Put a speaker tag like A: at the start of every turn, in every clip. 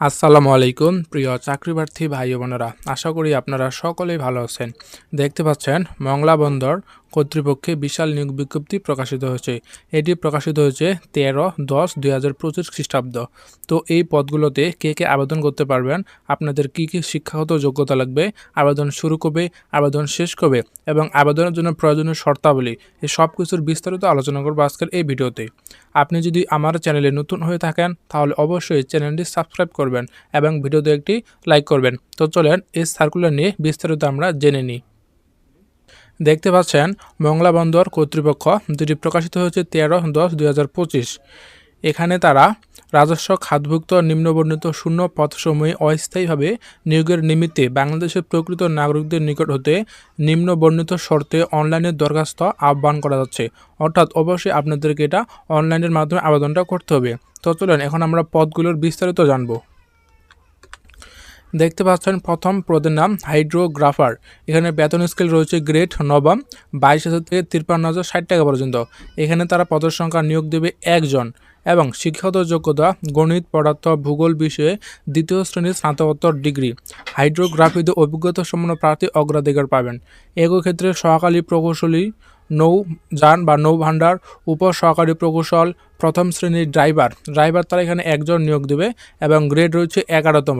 A: আসসালামু আলাইকুম, প্রিয় চাকরিপ্রার্থী ভাই বোনেরা। আশা করি আপনারা সকলেই ভালো আছেন। দেখতে পাচ্ছেন, মংলা বন্দর কর্তৃপক্ষে বিশাল নিয়োগ বিজ্ঞপ্তি প্রকাশিত হয়েছে। এটি প্রকাশিত হয়েছে তেরো দশ দুই হাজার পঁচিশ খ্রিস্টাব্দ। তো এই পদগুলোতে কে কে আবেদন করতে পারবেন, আপনাদের কি কি শিক্ষাগত যোগ্যতা লাগবে, আবেদন শুরু কবে, আবেদন শেষ কবে এবং আবেদনের জন্য প্রয়োজনীয় শর্তাবলী এই সব কিছুর বিস্তারিত আলোচনা করব আজকের এই ভিডিওতে। আপনি যদি আমার চ্যানেলে নতুন হয়ে থাকেন, তাহলে অবশ্যই চ্যানেলটি সাবস্ক্রাইব করবেন এবং ভিডিওতে একটি লাইক করবেন। তো চলেন এই সার্কুলার নিয়ে বিস্তারিত আমরা জেনে নিই। দেখতে পাচ্ছেন মংলা বন্দর কর্তৃপক্ষ যেটি প্রকাশিত হয়েছে তেরো দশ দুই এখানে তারা রাজস্ব খাতভুক্ত নিম্নবর্ণিত শূন্য পথসমূহে অস্থায়ীভাবে নিয়োগের নিমিত্তে বাংলাদেশের প্রকৃত নাগরিকদের নিকট হতে নিম্নবর্ণিত শর্তে অনলাইনে দরখাস্ত আহ্বান করা যাচ্ছে। অর্থাৎ অবশ্যই আপনাদেরকে এটা অনলাইনের মাধ্যমে আবেদনটা করতে হবে। তো চলেন এখন আমরা পদগুলোর বিস্তারিত জানব। দেখতে পাচ্ছেন প্রথম পদের নাম হাইড্রোগ্রাফার। এখানে বেতন স্কেল রয়েছে গ্রেড নবম, বাইশ হাজার থেকে তিপ্পান্ন হাজার ষাট টাকা পর্যন্ত। এখানে তারা পদের সংখ্যা নিয়োগ দেবে একজন এবং শিক্ষাগত যোগ্যতা, গণিত, পদার্থ, ভূগোল বিষয়ে দ্বিতীয় শ্রেণির স্নাতকোত্তর ডিগ্রি। হাইড্রোগ্রাফিতে অভিজ্ঞতা সম্পন্ন প্রার্থী অগ্রাধিকার পাবেন। একই ক্ষেত্রে সহকালী প্রকৌশলী নৌ যান বা নৌ ভাণ্ডার উপ সহকারী প্রকৌশল, প্রথম শ্রেণির ড্রাইভার। ড্রাইভার তারা এখানে একজন নিয়োগ দেবে এবং গ্রেড রয়েছে এগারোতম।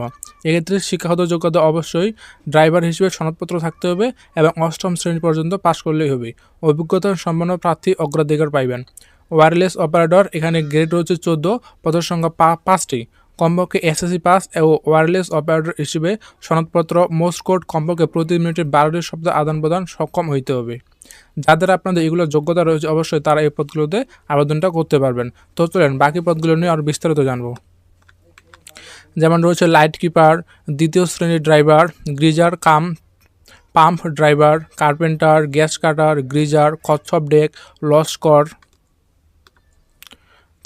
A: এক্ষেত্রে শিক্ষাগত যোগ্যতা অবশ্যই ড্রাইভার হিসেবে সনদপত্র থাকতে হবে এবং অষ্টম শ্রেণি পর্যন্ত পাশ করলেই হবে। অভিজ্ঞতা সম্পন্ন প্রার্থী অগ্রাধিকার পাইবেন। ওয়্যারলেস অপারেটর, এখানে গ্রেড রয়েছে চোদ্দ, পদের সংখ্যা পাঁচটি কমপক্ষে এসএসসি পাস ও ওয়্যারলেস অপারেটর হিসেবে সনদপত্র মোস্ট কোড কমপক্ষে প্রতি মিনিটে বারোটি শব্দ আদান প্রদান সক্ষম হইতে হবে। যাদের আপনাদের এগুলো যোগ্যতা রয়েছে, অবশ্যই তারা এই পদগুলোতে আবেদনটা করতে পারবেন। তো চলেন, বাকি পদগুলো নিয়ে আরও বিস্তারিত জানব। যেমন রয়েছে লাইট কিপার, দ্বিতীয় শ্রেণির driver, greaser, cum, pump driver, carpenter, gas cutter, greaser, কচ্ছপ ডেক লস্কর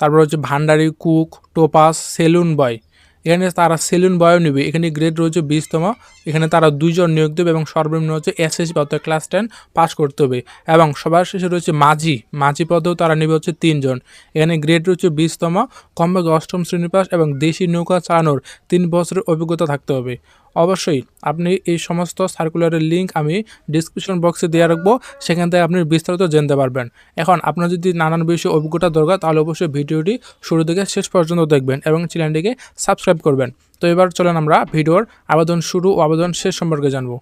A: তারপর হচ্ছে ভান্ডারি, কুক, টোপাস, সেলুন বয়। এখানে তারা সেলুন বয়ও নেবে। এখানে গ্রেড রয়েছে বিশতম। এখানে তারা দুইজন নিয়োগ দেবে এবং সর্বনিম্ন হচ্ছে এসএসসি অর্থাৎ ক্লাস টেন পাস করতে হবে। এবং সবার শেষে রয়েছে মাঝি। মাঝি পদেও তারা নেবে হচ্ছে তিনজন। এখানে গ্রেড রয়েছে বিশতম। কমপক্ষে অষ্টম শ্রেণি পাস এবং দেশি নৌকা চালানোর তিন বছরের অভিজ্ঞতা থাকতে হবে। অবশ্যই আপনি এই সমস্ত সার্কুলারের লিঙ্ক আমি ডিসক্রিপশন বক্সে দেওয়া রাখব, সেখান থেকে আপনি বিস্তারিত জানতে পারবেন। এখন আপনার যদি নানান বিষয়ে অভিজ্ঞতা দরকার, তাহলে অবশ্যই ভিডিওটি শুরু থেকে শেষ পর্যন্ত দেখবেন এবং চ্যানেলটিকে সাবস্ক্রাইব করবেন। তো এবার চলেন আমরা ভিডিওর আবেদন শুরু ও আবেদন শেষ সম্পর্কে জানব।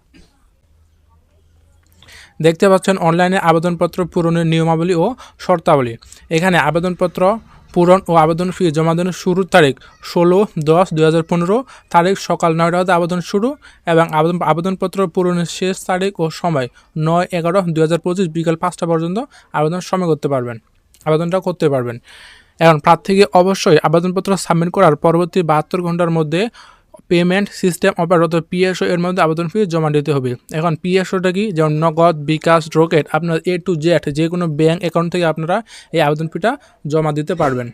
A: দেখতে পাচ্ছেন অনলাইনে আবেদনপত্র পূরণের নিয়মাবলী ও শর্তাবলী। এখানে আবেদনপত্র পূরণ ও আবেদন ফি জমা দেওয়ার শুরুর তারিখ ষোলো দশ দুই হাজার পনেরো। তারিখ সকাল নয়টা হতে আবেদন শুরু এবং আবেদন, আবেদনপত্র পূরণের শেষ তারিখ ও সময় নয় এগারো দুই হাজার পঁচিশ বিকাল পাঁচটা পর্যন্ত আবেদন সময় করতে পারবেন, আবেদনটা করতে পারবেন। এখন প্রার্থীকে অবশ্যই আবেদনপত্র সাবমিট করার পরবর্তী বাহাত্তর ঘণ্টার মধ্যে পেমেন্ট সিস্টেম অপারেটর পিএসও এর মধ্যে আবেদন ফি জমা দিতে হবে। এখন পিএসওটা কি? যেমন নগদ, বিকাশ, রোকেট, আপনার এ টু জেড যে কোনো ব্যাঙ্ক অ্যাকাউন্ট থেকে আপনারা এই আবেদন ফিটা জমা দিতে পারবেন।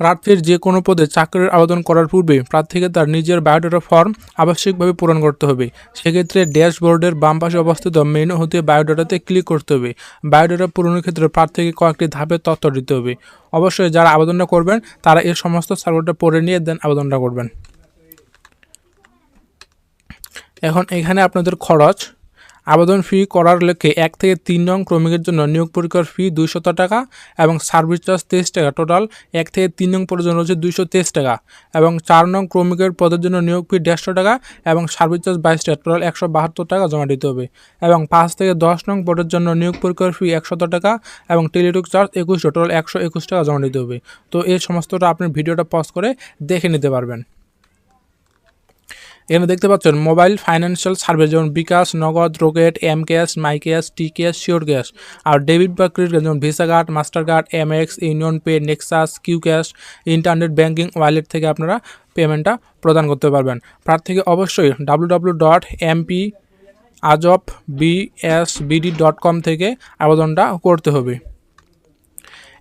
A: প্রার্থীর যে কোনো পদে চাকরির আবেদন করার পূর্বে প্রার্থীকে তার নিজের বায়োডাটা ফর্ম আবশ্যিকভাবে পূরণ করতে হবে। সেক্ষেত্রে ড্যাশবোর্ডের বাম পাশে অবস্থিত মেনু হতে বায়োডাটাতে ক্লিক করতে হবে। বায়োডাটা পূরণের ক্ষেত্রে প্রার্থীকে কয়েকটি ধাপে তথ্য দিতে হবে। অবশ্যই যারা আবেদনটা করবেন, তারা এই সমস্ত সার্কুলারটা পড়ে নিয়ে দেন আবেদনটা করবেন। এখন এখানে আপনাদের খরচ আবেদন ফি করার লক্ষ্যে এক থেকে তিন নং ক্রমিকের জন্য নিয়োগ পরীক্ষার ফি দুইশত টাকা এবং সার্ভিস চার্জ তেইশ টাকা। টোটাল এক থেকে তিন নং পর্যন্ত হচ্ছে দুইশো তেইশ টাকা এবং চার নং ক্রমিকের পদের জন্য নিয়োগ ফি দেড়শো টাকা এবং সার্ভিস চার্জ বাইশ টাকা। টোটাল একশো বাহাত্তর টাকা জমা দিতে হবে এবং পাঁচ থেকে দশ নং পদের জন্য নিয়োগ পরীক্ষার ফি একশত টাকা এবং টেলিটক চার্জ একুশ টোটাল একশো একুশ টাকা জমা দিতে হবে। তো এই সমস্তটা আপনি ভিডিওটা পজ করে দেখে নিতে পারবেন। এখানে দেখতে পাচ্ছেন, মোবাইল ফাইন্যান্সিয়াল সার্ভিস যেমন bKash, Nagad, Rocket M cash my cash T cash sure cash R debit বা ক্রেডিট কার্ড যেমন visa card master card Amex union pay, Nexus Q cash internet banking wallet থেকে আপনারা পেমেন্টটা প্রদান করতে পারবেন। প্রার্থীকে অবশ্যই ডাব্লু ডাব্লু ডট এমপি আজব বিএসবিডি ডট কম থেকে আবেদনটা করতে হবে।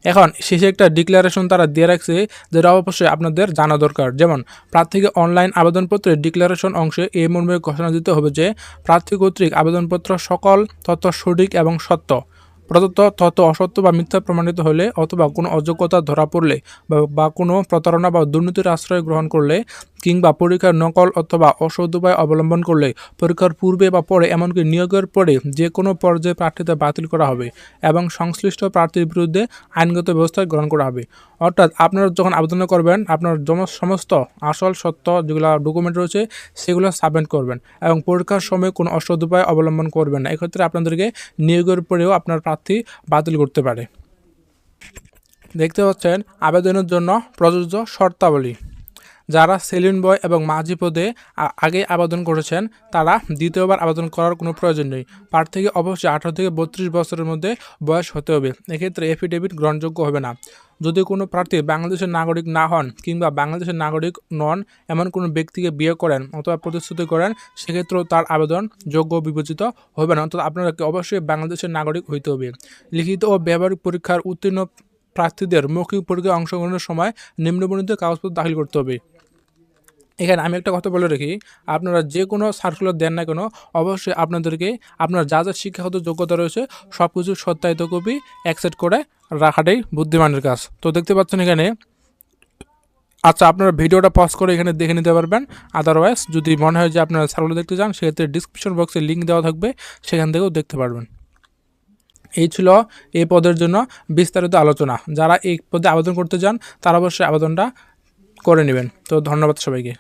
A: এখন শেষে একটা ডিক্লারেশন তারা দিয়ে রাখছে যেটা অবশ্যই আপনাদের জানা দরকার। যেমন, প্রার্থীকে অনলাইন আবেদনপত্রের ডিক্লারেশন অংশে এই মর্মে ঘোষণা দিতে হবে যে, প্রার্থী কর্তৃক আবেদনপত্র সকল তথ্য সঠিক এবং সত্য। প্রদত্ত তথ্য অসত্য বা মিথ্যা প্রমাণিত হলে অথবা কোনো অযোগ্যতা ধরা পড়লে বা- কোনো প্রতারণা বা দুর্নীতির আশ্রয় গ্রহণ করলে কিংবা পরীক্ষার নকল অথবা অসৎ উপায় অবলম্বন করলে পরীক্ষার পূর্বে বা পরে এমনকি নিয়োগের পরে যে কোনো পর্যায়ে প্রার্থীতা বাতিল করা হবে এবং সংশ্লিষ্ট প্রার্থীর বিরুদ্ধে আইনগত ব্যবস্থা গ্রহণ করা হবে। অর্থাৎ আপনারা যখন আবেদন করবেন, আপনার সমস্ত আসল সত্য যেগুলো ডকুমেন্ট রয়েছে, সেগুলো সাবমিট করবেন এবং পরীক্ষার সময় কোনো অসৎ উপায় অবলম্বন করবেন না। এক্ষেত্রে আপনাদেরকে নিয়োগের পরেও আপনার প্রার্থী বাতিল করতে পারে। দেখতে পাচ্ছেন, আবেদনের জন্য প্রযোজ্য শর্তাবলী। যারা সেলিন বয় এবং মাঝি পদে আগে আবেদন করেছেন, তারা দ্বিতীয়বার আবেদন করার কোনো প্রয়োজন নেই। প্রার্থীকে অবশ্যই আঠারো থেকে বত্রিশ বছরের মধ্যে বয়স হতে হবে। এক্ষেত্রে এফিডেভিট গ্রহণযোগ্য হবে না। যদি কোনো প্রার্থী বাংলাদেশের নাগরিক না হন কিংবা বাংলাদেশের নাগরিক নন, এমন কোনো ব্যক্তিকে বিয়ে করেন অথবা প্রতিশ্রুতি করেন, সেক্ষেত্রেও তার আবেদন যোগ্য বিবেচিত হবে না। অর্থাৎ আপনাকে অবশ্যই বাংলাদেশের নাগরিক হইতে হবে। লিখিত ও ব্যবহারিক পরীক্ষার উত্তীর্ণ প্রার্থীদের মৌখিক পরীক্ষায় অংশগ্রহণের সময় নিম্নবর্ণিত কাগজপত্র দাখিল করতে হবে। এখানে আমি একটা কথা বলে রাখি, আপনারা যে কোনো সার্কুলার দেন না কেন, অবশ্যই আপনাদেরকে আপনার যা যা শিক্ষাগত যোগ্যতা রয়েছে সব কিছু সত্যায়িত কপি অ্যাকসেপ্ট করে রাখাটাই বুদ্ধিমানের কাজ। তো দেখতে পাচ্ছেন এখানে আচ্ছা আপনারা ভিডিওটা পজ করে এখানে দেখে নিতে পারবেন। আদারওয়াইজ যদি মনে হয় যে আপনারা সার্কুলার দেখতে চান, সেক্ষেত্রে ডিসক্রিপশন বক্সে লিঙ্ক দেওয়া থাকবে, সেখান থেকেও দেখতে পারবেন। এই ছিল এই পদের জন্য বিস্তারিত আলোচনা। যারা এই পদে আবেদন করতে চান, তারা অবশ্যই আবেদনটা করে নেবেন। তো ধন্যবাদ সবাইকে।